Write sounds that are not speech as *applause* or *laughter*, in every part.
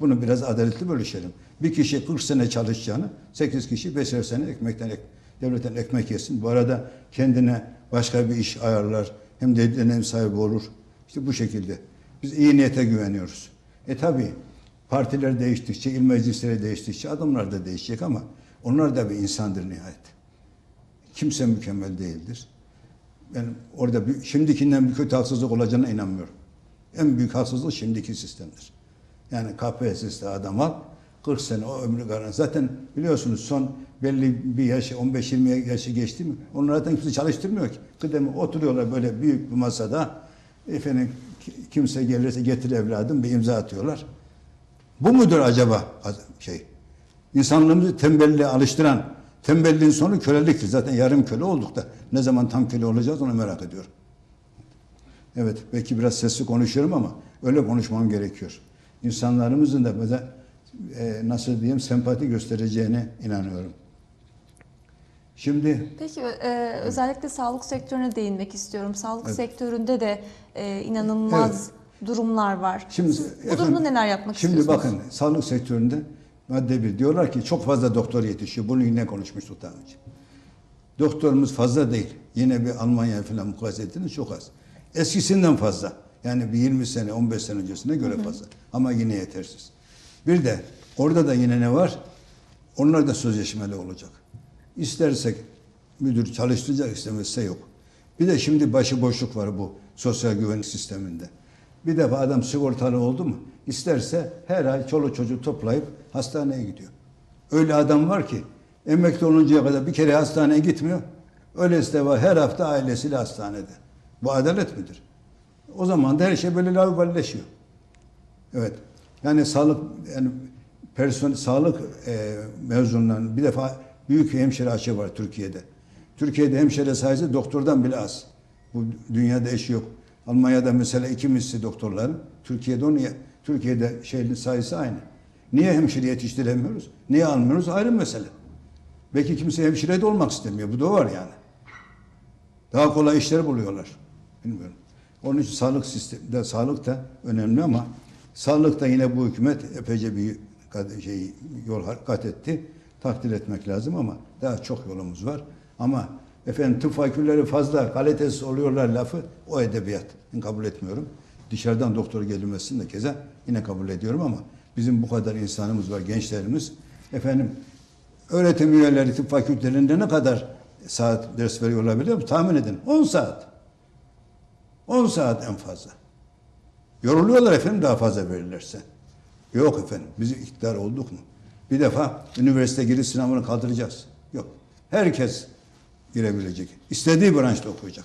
Bunu biraz adaletli bölüşelim. Bir kişi 40 sene çalışacağını 8 kişi 5'er sene ekmekten ek, devletten ekmek yesin. Bu arada kendine başka bir iş ayarlar. Hem de dönem sahibi olur. İşte bu şekilde. Biz iyi niyete güveniyoruz. E tabi partiler değiştikçe, il meclisleri değiştikçe adamlar da değişecek ama onlar da bir insandır nihayet. Kimse mükemmel değildir. Ben orada bir, şimdikinden bir kötü haksızlık olacağına inanmıyorum. En büyük haksızlık şimdiki sistemdir. Yani KPSS'de adam al, 40 sene o ömrü garanti. Zaten biliyorsunuz son belli bir yaşı, 15-20 yaşı geçti mi? Onları zaten kimse çalıştırmıyor ki. Kıdemi oturuyorlar böyle büyük bir masada. Efendim ki- kimse gelirse getir evladım bir imza atıyorlar. Bu mudur acaba şey? İnsanlığımızı tembelliğe alıştıran, tembelliğin sonu köleliktir. Zaten yarım köle olduk da ne zaman tam köle olacağız onu merak ediyorum. Evet, belki biraz sesli konuşuyorum ama öyle konuşmam gerekiyor. İnsanlarımızın da bize e, nasıl diyeyim sempati göstereceğine inanıyorum. Şimdi Peki e, özellikle sağlık sektörüne değinmek istiyorum. Sağlık Evet. sektöründe de e, inanılmaz durumlar var. Şimdi Siz bu efendim, durumda neler yapmak Şimdi istiyorsunuz? bakın sağlık sektöründe madde bir diyorlar ki çok fazla doktor yetişiyor. Bunu yine konuşmuştuk daha önce. Doktorumuz fazla değil. Yine bir Almanya falan mukayese ettiğiniz çok az. Eskisinden fazla. Yani bir 20 sene, 15 sene öncesine göre fazla. Ama yine yetersiz. Bir de orada da yine ne var? Onlar da sözleşmeli olacak. İstersek müdür çalıştıracak, istemezse yok. Bir de şimdi başıboşluk var bu sosyal güvenlik sisteminde. Bir defa adam sigortalı oldu mu isterse her ay çoluk çocuğu toplayıp hastaneye gidiyor. Öyle adam var ki emekli oluncaya kadar bir kere hastaneye gitmiyor. Öylesi de var her hafta ailesiyle hastanede. Bu adalet midir? O zaman da her şey böyle laubalileşiyor. Evet. Yani sağlık yani personel sağlık e, mezunlarının bir defa büyük hemşire açığı var Türkiye'de. Türkiye'de hemşire sayısı doktordan bile az. Bu dünyada eşi yok. Almanya'da mesela iki misli doktorların. Türkiye'de onu Türkiye'de şeyin sayısı aynı. Niye hemşire yetiştiremiyoruz? Niye almıyoruz? Ayrı mesele. Belki kimse hemşire de olmak istemiyor. Bu da var yani. Daha kolay işler buluyorlar. Bilmiyorum. Onun için sağlık sisteminde sağlık da önemli ama sağlıkta yine bu hükümet epeyce bir şey yol kat etti. Takdir etmek lazım ama daha çok yolumuz var. Ama efendim tıp fakülteleri fazla kalitesiz oluyorlar lafı o edebiyat. Ben kabul etmiyorum. Dışarıdan doktor gelmesini de keza yine kabul ediyorum ama bizim bu kadar insanımız var, gençlerimiz. Efendim öğretim üyeleri tıp fakültelerinde ne kadar saat ders veriyor olabilir mi? Tahmin edin. 10 saat. 10 saat en fazla. Yoruluyorlar efendim daha fazla verirlerse. Yok efendim biz iktidar olduk mu? Bir defa üniversite giriş sınavını kaldıracağız. Yok. Herkes girebilecek. İstediği branşta okuyacak.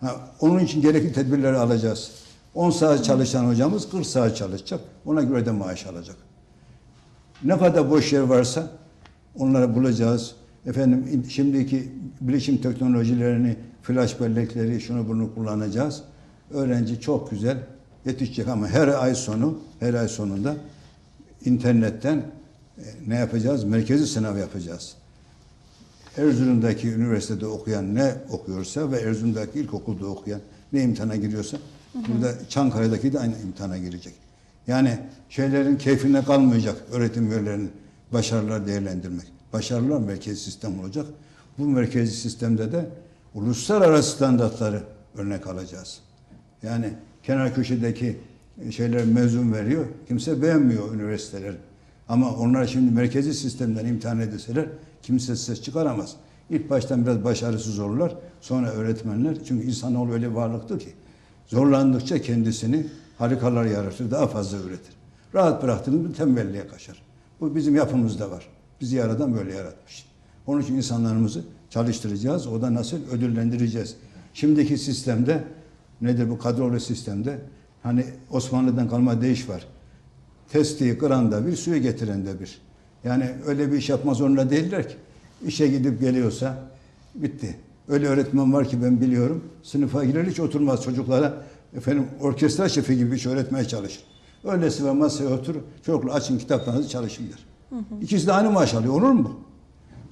Ha, onun için gerekli tedbirleri alacağız. 10 saat çalışan hocamız 40 saat çalışacak. Ona göre de maaş alacak. Ne kadar boş yer varsa onları bulacağız. Efendim şimdiki bilişim teknolojilerini, flash bellekleri, şunu bunu kullanacağız. Öğrenci çok güzel yetişecek ama her ay sonu, her ay sonunda internetten e, ne yapacağız? Merkezi sınav yapacağız. Erzurum'daki üniversitede okuyan ne okuyorsa ve Erzurum'daki ilkokulda okuyan ne imtihana giriyorsa burada Çankaya'daki de aynı imtihana girecek. Yani şeylerin keyfine kalmayacak öğretim üyelerinin başarılar değerlendirmek. Başarılar merkezi sistem olacak. Bu merkezi sistemde de uluslararası standartları örnek alacağız. Yani kenar köşedeki şeyler mezun veriyor. Kimse beğenmiyor üniversiteler. Ama onlar şimdi merkezi sistemden imtihan edilseler kimse ses çıkaramaz. İlk baştan biraz başarısız olurlar. Sonra öğretmenler çünkü insanoğlu öyle bir varlıktır ki zorlandıkça kendisini harikalar yaratır, daha fazla üretir. Rahat bıraktığınız bir tembelliğe kaçar. Bu bizim yapımızda var. Bizi yaradan böyle yaratmış. Onun için insanlarımızı çalıştıracağız. O da nasıl ödüllendireceğiz. Şimdiki sistemde nedir bu kadrolu sistemde? Hani Osmanlı'dan kalma değiş var. Testiyi kıran da bir, suyu getiren de bir. Yani öyle bir iş yapma zorunda değiller ki. İşe gidip geliyorsa bitti. Öyle öğretmen var ki ben biliyorum. Sınıfa girer hiç oturmaz çocuklara. Efendim orkestra şefi gibi bir şey öğretmeye çalışır. Öylesi ve masaya otur. Çocuklar açın kitaplarınızı çalışın der. İkisi de aynı maaş alıyor. Olur mu?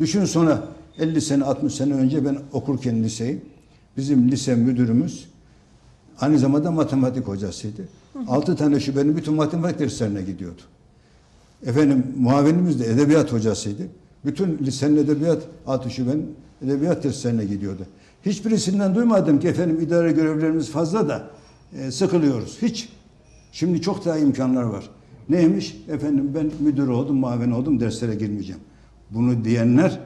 Düşün sonra 50 sene 60 sene önce ben okurken liseyi bizim lise müdürümüz aynı zamanda matematik hocasıydı. 6 tane şubenin bütün matematik derslerine gidiyordu. Efendim muavinimiz de edebiyat hocasıydı. Bütün lisenin edebiyat altı şubenin edebiyat derslerine gidiyordu. Hiçbirisinden duymadım ki efendim idare görevlerimiz fazla da e, sıkılıyoruz. Hiç. Şimdi çok daha imkanlar var. Neymiş? Efendim ben müdür oldum, muavin oldum, derslere girmeyeceğim. Bunu diyenler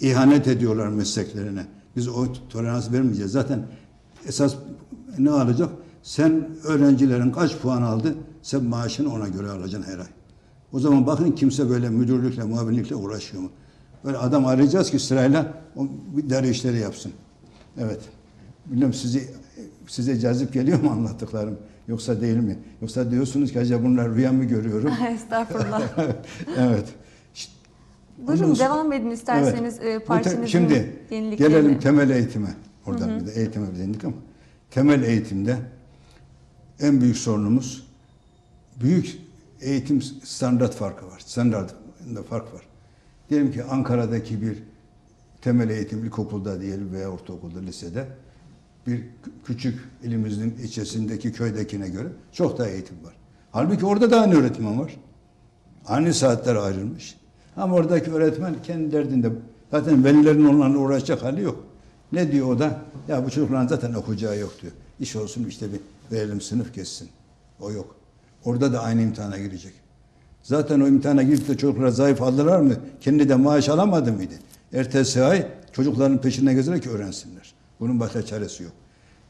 ihanet ediyorlar mesleklerine. Biz o tolerans vermeyeceğiz. Zaten esas ne alacak? Sen öğrencilerin kaç puan aldı? Sen maaşını ona göre alacaksın her ay. O zaman bakın kimse böyle müdürlükle, muavinlikle uğraşıyor mu? Böyle adam arayacağız ki sırayla o idare işleri yapsın. Evet. Bilmiyorum sizi size cazip geliyor mu anlattıklarım? Yoksa değil mi? Yoksa diyorsunuz ki acaba bunlar rüya mı görüyorum? *laughs* Estağfurullah. *laughs* evet. Buyurun Ondan sonra- devam edin isterseniz Evet. e, partinizin Şimdi gelelim temel eğitime. Oradan bir de eğitime bir değindik ama temel eğitimde en büyük sorunumuz büyük eğitim standart farkı var. Standartında fark var. Diyelim ki Ankara'daki bir temel eğitim ilkokulda diyelim veya ortaokulda, lisede bir kü- küçük ilimizin içerisindeki köydekine göre çok daha eğitim var. Halbuki orada da aynı öğretmen var. Aynı saatler ayrılmış. Ama oradaki öğretmen kendi derdinde. Zaten velilerin onlarla uğraşacak hali yok. Ne diyor o da? Ya bu çocukların zaten okuyacağı yok diyor. İş olsun işte bir verelim sınıf geçsin. O yok. Orada da aynı imtihana girecek. Zaten o imtihana girip de çocuklar zayıf aldılar mı? Kendi de maaş alamadı mıydı? Ertesi ay çocukların peşine gezerek öğrensinler. Bunun başka çaresi yok.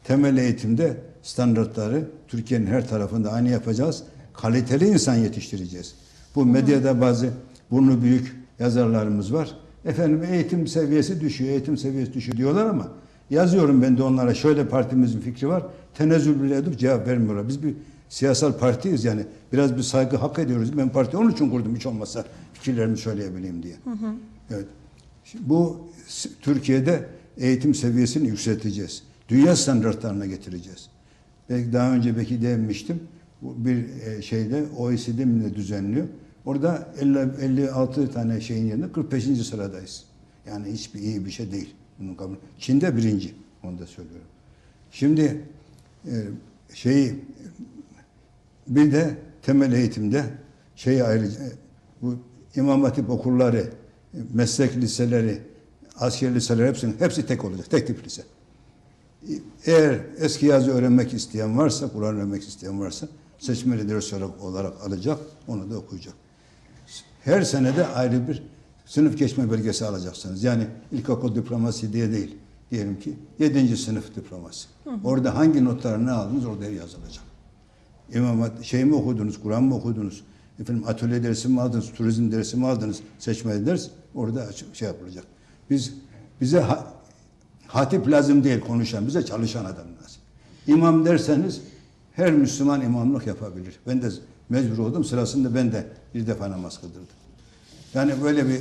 Temel eğitimde standartları Türkiye'nin her tarafında aynı yapacağız. Kaliteli insan yetiştireceğiz. Bu medyada bazı burnu büyük yazarlarımız var. Efendim eğitim seviyesi düşüyor, eğitim seviyesi düşüyor diyorlar ama yazıyorum ben de onlara şöyle partimizin fikri var. Tenezzül bile edip cevap vermiyorlar. Biz bir siyasal partiyiz yani. Biraz bir saygı hak ediyoruz. Ben parti onun için kurdum hiç olmazsa fikirlerimi söyleyebileyim diye. Evet. Şimdi bu Türkiye'de eğitim seviyesini yükselteceğiz. Dünya standartlarına getireceğiz. Belki daha önce belki demiştim. Bu bir e, şeyde OECD mi düzenliyor. Orada 50, 56 tane şeyin yerine 45. sıradayız. Yani hiçbir iyi bir şey değil. Bunun kabul. Çin'de birinci. Onu da söylüyorum. Şimdi e, şeyi bir de temel eğitimde şey ayrıca bu İmam Hatip okulları, e, meslek liseleri, asker liseleri hepsinin hepsi tek olacak. Tek tip lise. Eğer eski yazı öğrenmek isteyen varsa, Kur'an öğrenmek isteyen varsa seçmeli ders olarak, olarak alacak, onu da okuyacak. Her senede ayrı bir sınıf geçme belgesi alacaksınız. Yani ilkokul diploması diye değil. Diyelim ki 7. sınıf diploması. Orada hangi notları ne aldınız orada yazılacak. İmam şey mi okudunuz, Kur'an mı okudunuz? Efendim atölye dersi mi aldınız, turizm dersi mi aldınız, seçmeli ders orada şey yapılacak. Biz bize ha- hatip lazım değil konuşan, bize çalışan adam lazım. İmam derseniz her Müslüman imamlık yapabilir. Ben de mecbur oldum. Sırasında ben de bir defa namaz kıldırdım. Yani böyle bir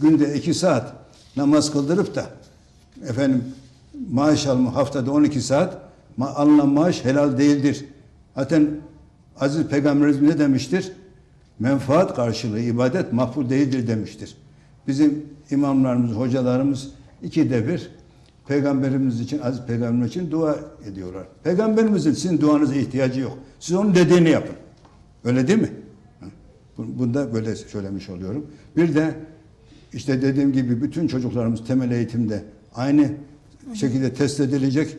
günde iki saat namaz kıldırıp da efendim maaş alma haftada 12 saat ma alınan maaş helal değildir. Zaten Aziz Peygamberimiz ne demiştir? Menfaat karşılığı ibadet makbul değildir demiştir. Bizim imamlarımız, hocalarımız ikide bir Peygamberimiz için, Aziz Peygamberimiz için dua ediyorlar. Peygamberimizin sizin duanıza ihtiyacı yok. Siz onun dediğini yapın. Öyle değil mi? Hı. Bu- Bunda böyle söylemiş oluyorum. Bir de işte dediğim gibi bütün çocuklarımız temel eğitimde aynı şekilde test edilecek.